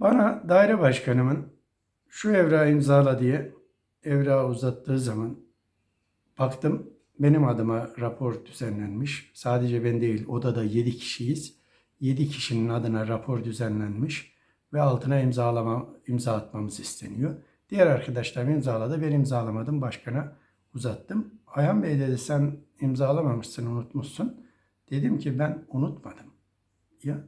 Bana daire başkanımın şu evrağı imzala diye evrağı uzattığı zaman baktım benim adıma rapor düzenlenmiş. Sadece ben değil odada 7 kişiyiz. 7 kişinin adına rapor düzenlenmiş ve altına imzalama imza atmamız isteniyor. Diğer arkadaşlarım imzaladı. Ben imzalamadım. Başkana uzattım. Ayhan Bey dedi sen imzalamamışsın, unutmuşsun. Dedim ki ben unutmadım. Ya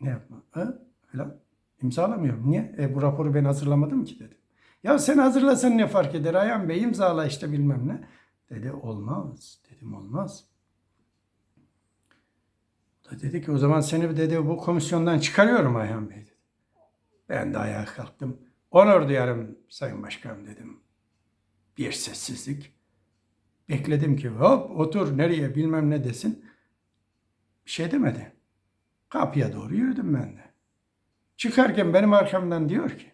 ne yapma? Ha? Falan. İmzalamıyorum. Niye? E, bu raporu ben hazırlamadım ki dedim. Ya sen hazırlasan ne fark eder Ayhan Bey imzala işte bilmem ne. Dedi olmaz. Dedim olmaz. Da dedi ki o zaman seni dedi bu komisyondan çıkarıyorum Ayhan Bey dedi. Ben de ayağa kalktım. Onur duyarım Sayın Başkanım dedim. Bir sessizlik. Bekledim ki hop otur nereye bilmem ne desin. Bir şey demedi. Kapıya doğru yürüdüm ben de. Çıkarken benim arkamdan diyor ki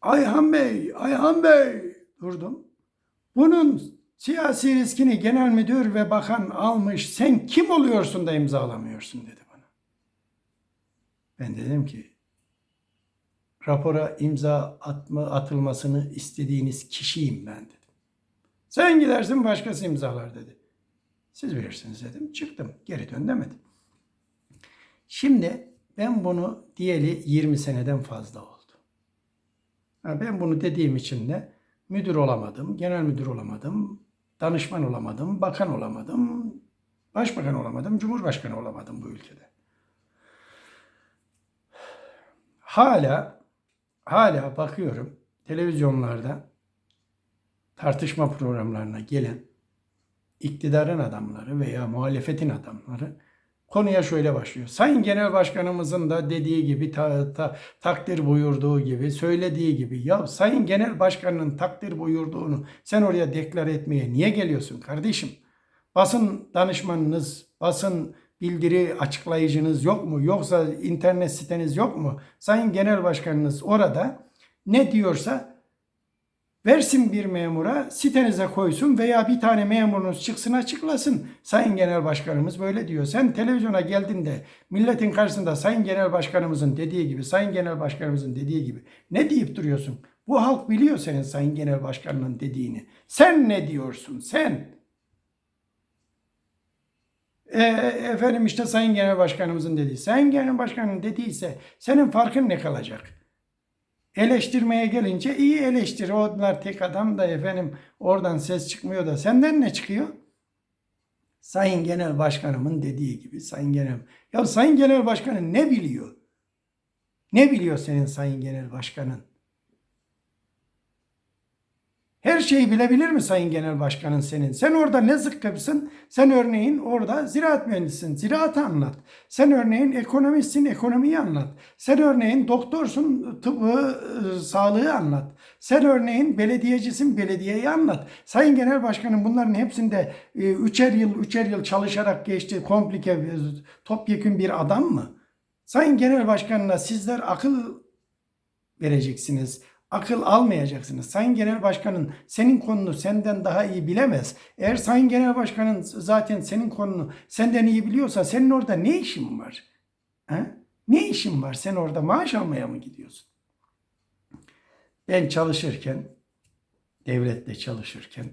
Ayhan Bey, Ayhan Bey durdum. Bunun siyasi riskini genel müdür ve bakan almış. Sen kim oluyorsun da imzalamıyorsun dedi bana. Ben dedim ki rapora imza atma, atılmasını istediğiniz kişiyim ben dedim. Sen gidersin başkası imzalar dedi. Siz bilirsiniz dedim. Çıktım. Geri dön demedim. Şimdi ben bunu diyeli 20 seneden fazla oldu. Ha, ben bunu dediğim için de müdür olamadım, genel müdür olamadım, danışman olamadım, bakan olamadım, başbakan olamadım, cumhurbaşkanı olamadım bu ülkede. Hala hala bakıyorum televizyonlarda tartışma programlarına gelen iktidarın adamları veya muhalefetin adamları konuya şöyle başlıyor. Sayın Genel Başkanımızın da dediği gibi ta, ta- takdir buyurduğu gibi söylediği gibi ya Sayın Genel Başkanının takdir buyurduğunu sen oraya deklar etmeye niye geliyorsun kardeşim? Basın danışmanınız, basın bildiri açıklayıcınız yok mu? Yoksa internet siteniz yok mu? Sayın Genel Başkanınız orada ne diyorsa Versin bir memura sitenize koysun veya bir tane memurunuz çıksın açıklasın. Sayın Genel Başkanımız böyle diyor. Sen televizyona geldiğinde milletin karşısında Sayın Genel Başkanımızın dediği gibi, Sayın Genel Başkanımızın dediği gibi ne deyip duruyorsun? Bu halk biliyor senin Sayın Genel Başkanının dediğini. Sen ne diyorsun? Sen. E, efendim işte Sayın Genel Başkanımızın dediği. Sayın Genel Başkanının dediyse senin farkın ne kalacak? Eleştirmeye gelince iyi eleştir. Onlar tek adam da efendim oradan ses çıkmıyor da senden ne çıkıyor? Sayın Genel Başkanımın dediği gibi Sayın Genel. Ya Sayın Genel Başkanı ne biliyor? Ne biliyor senin Sayın Genel Başkanın? Her şeyi bilebilir mi Sayın Genel Başkanın senin? Sen orada ne zıkkıpsın? Sen örneğin orada ziraat mühendisisin, ziraatı anlat. Sen örneğin ekonomistsin, ekonomiyi anlat. Sen örneğin doktorsun, tıbbı, e, sağlığı anlat. Sen örneğin belediyecisin, belediyeyi anlat. Sayın Genel Başkanım bunların hepsinde e, üçer yıl, üçer yıl çalışarak geçti, komplike, e, topyekün bir adam mı? Sayın Genel Başkanına sizler akıl vereceksiniz. Akıl almayacaksınız. Sayın Genel Başkanın senin konunu senden daha iyi bilemez. Eğer Sayın Genel Başkanın zaten senin konunu senden iyi biliyorsa senin orada ne işin var? He? Ne işin var? Sen orada maaş almaya mı gidiyorsun? Ben çalışırken, devlette çalışırken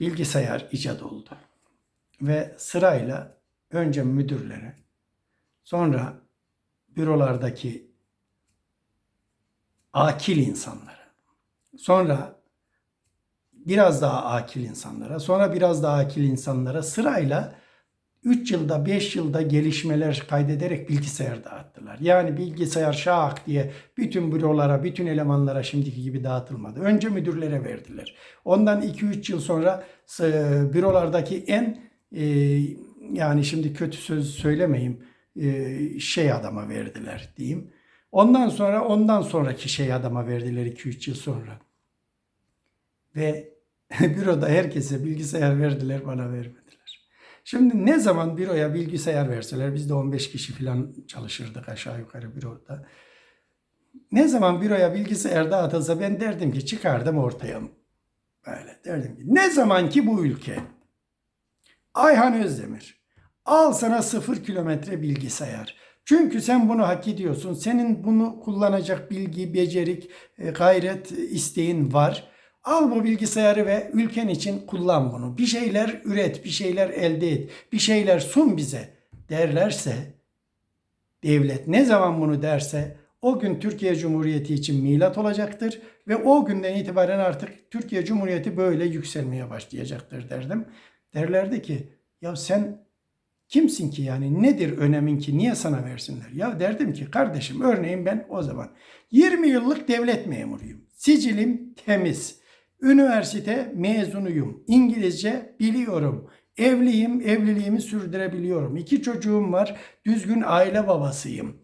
bilgisayar icat oldu. Ve sırayla önce müdürlere, sonra bürolardaki akil insanlara, sonra biraz daha akil insanlara, sonra biraz daha akil insanlara sırayla 3 yılda 5 yılda gelişmeler kaydederek bilgisayar dağıttılar. Yani bilgisayar şak diye bütün bürolara, bütün elemanlara şimdiki gibi dağıtılmadı. Önce müdürlere verdiler. Ondan 2-3 yıl sonra e, bürolardaki en e, yani şimdi kötü söz söylemeyeyim e, şey adama verdiler diyeyim. Ondan sonra ondan sonraki şey adama verdiler 2-3 yıl sonra. Ve büroda herkese bilgisayar verdiler bana vermediler. Şimdi ne zaman büroya bilgisayar verseler biz de 15 kişi falan çalışırdık aşağı yukarı büroda. Ne zaman büroya bilgisayar dağıtılsa ben derdim ki çıkardım ortaya. Böyle derdim ki ne zaman ki bu ülke Ayhan Özdemir Al sana sıfır kilometre bilgisayar. Çünkü sen bunu hak ediyorsun. Senin bunu kullanacak bilgi, becerik, e, gayret, e, isteğin var. Al bu bilgisayarı ve ülken için kullan bunu. Bir şeyler üret, bir şeyler elde et, bir şeyler sun bize derlerse devlet ne zaman bunu derse o gün Türkiye Cumhuriyeti için milat olacaktır ve o günden itibaren artık Türkiye Cumhuriyeti böyle yükselmeye başlayacaktır derdim. Derlerdi ki ya sen kimsin ki yani nedir önemin ki niye sana versinler? Ya derdim ki kardeşim örneğin ben o zaman 20 yıllık devlet memuruyum. Sicilim temiz. Üniversite mezunuyum. İngilizce biliyorum. Evliyim, evliliğimi sürdürebiliyorum. İki çocuğum var. Düzgün aile babasıyım.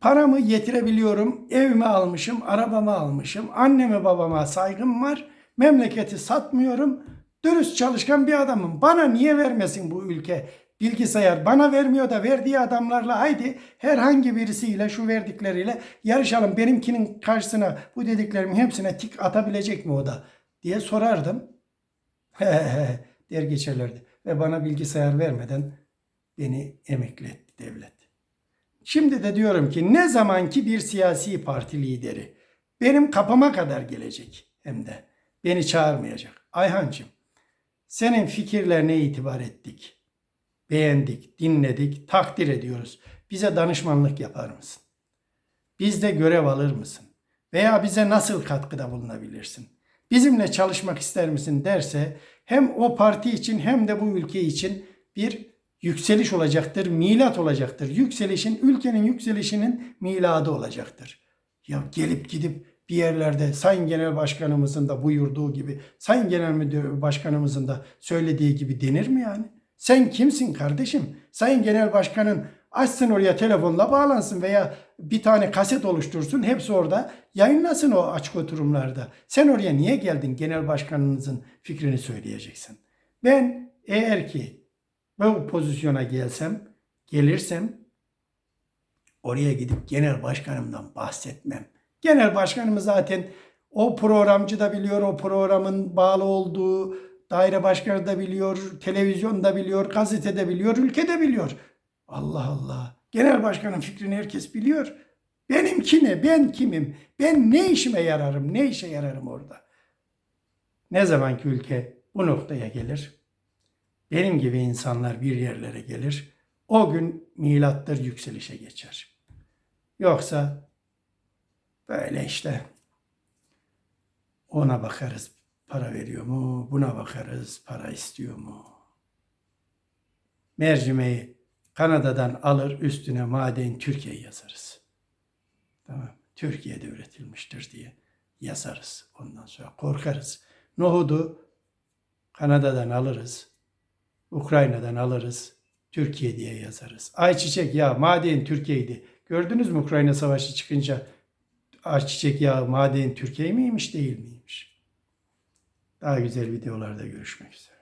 Paramı yetirebiliyorum. Evimi almışım, arabamı almışım. Anneme babama saygım var. Memleketi satmıyorum. Dürüst çalışkan bir adamım. Bana niye vermesin bu ülke? Bilgisayar bana vermiyor da verdiği adamlarla haydi herhangi birisiyle şu verdikleriyle yarışalım. Benimkinin karşısına bu dediklerimin hepsine tik atabilecek mi o da diye sorardım. der geçerlerdi. Ve bana bilgisayar vermeden beni emekli etti devlet. Şimdi de diyorum ki ne zamanki bir siyasi parti lideri benim kapıma kadar gelecek hem de beni çağırmayacak. Ayhancığım senin fikirlerine itibar ettik. Beğendik, dinledik, takdir ediyoruz. Bize danışmanlık yapar mısın? Bizde görev alır mısın? Veya bize nasıl katkıda bulunabilirsin? Bizimle çalışmak ister misin derse hem o parti için hem de bu ülke için bir yükseliş olacaktır, milat olacaktır. Yükselişin, ülkenin yükselişinin miladı olacaktır. Ya gelip gidip bir yerlerde Sayın Genel Başkanımızın da buyurduğu gibi, Sayın Genel Müdür Başkanımızın da söylediği gibi denir mi yani? Sen kimsin kardeşim? Sayın Genel Başkanın açsın oraya telefonla bağlansın veya bir tane kaset oluştursun. Hepsi orada yayınlasın o açık oturumlarda. Sen oraya niye geldin genel başkanınızın fikrini söyleyeceksin. Ben eğer ki bu pozisyona gelsem, gelirsem oraya gidip genel başkanımdan bahsetmem. Genel başkanımız zaten o programcı da biliyor, o programın bağlı olduğu daire başkanı da biliyor, televizyon da biliyor, gazete de biliyor, ülke de biliyor. Allah Allah. Genel başkanın fikrini herkes biliyor. Benimki ne? Ben kimim? Ben ne işime yararım? Ne işe yararım orada? Ne zaman ki ülke bu noktaya gelir, benim gibi insanlar bir yerlere gelir, o gün milattır yükselişe geçer. Yoksa böyle işte ona bakarız para veriyor mu, buna bakarız para istiyor mu? Mercimeği Kanada'dan alır üstüne maden Türkiye yazarız. Tamam. Türkiye'de üretilmiştir diye yazarız. Ondan sonra korkarız. Nohudu Kanada'dan alırız. Ukrayna'dan alırız. Türkiye diye yazarız. Ayçiçek yağı maden Türkiye'ydi. Gördünüz mü Ukrayna savaşı çıkınca ayçiçek yağı maden Türkiye miymiş değil miymiş? Daha güzel videolarda görüşmek üzere.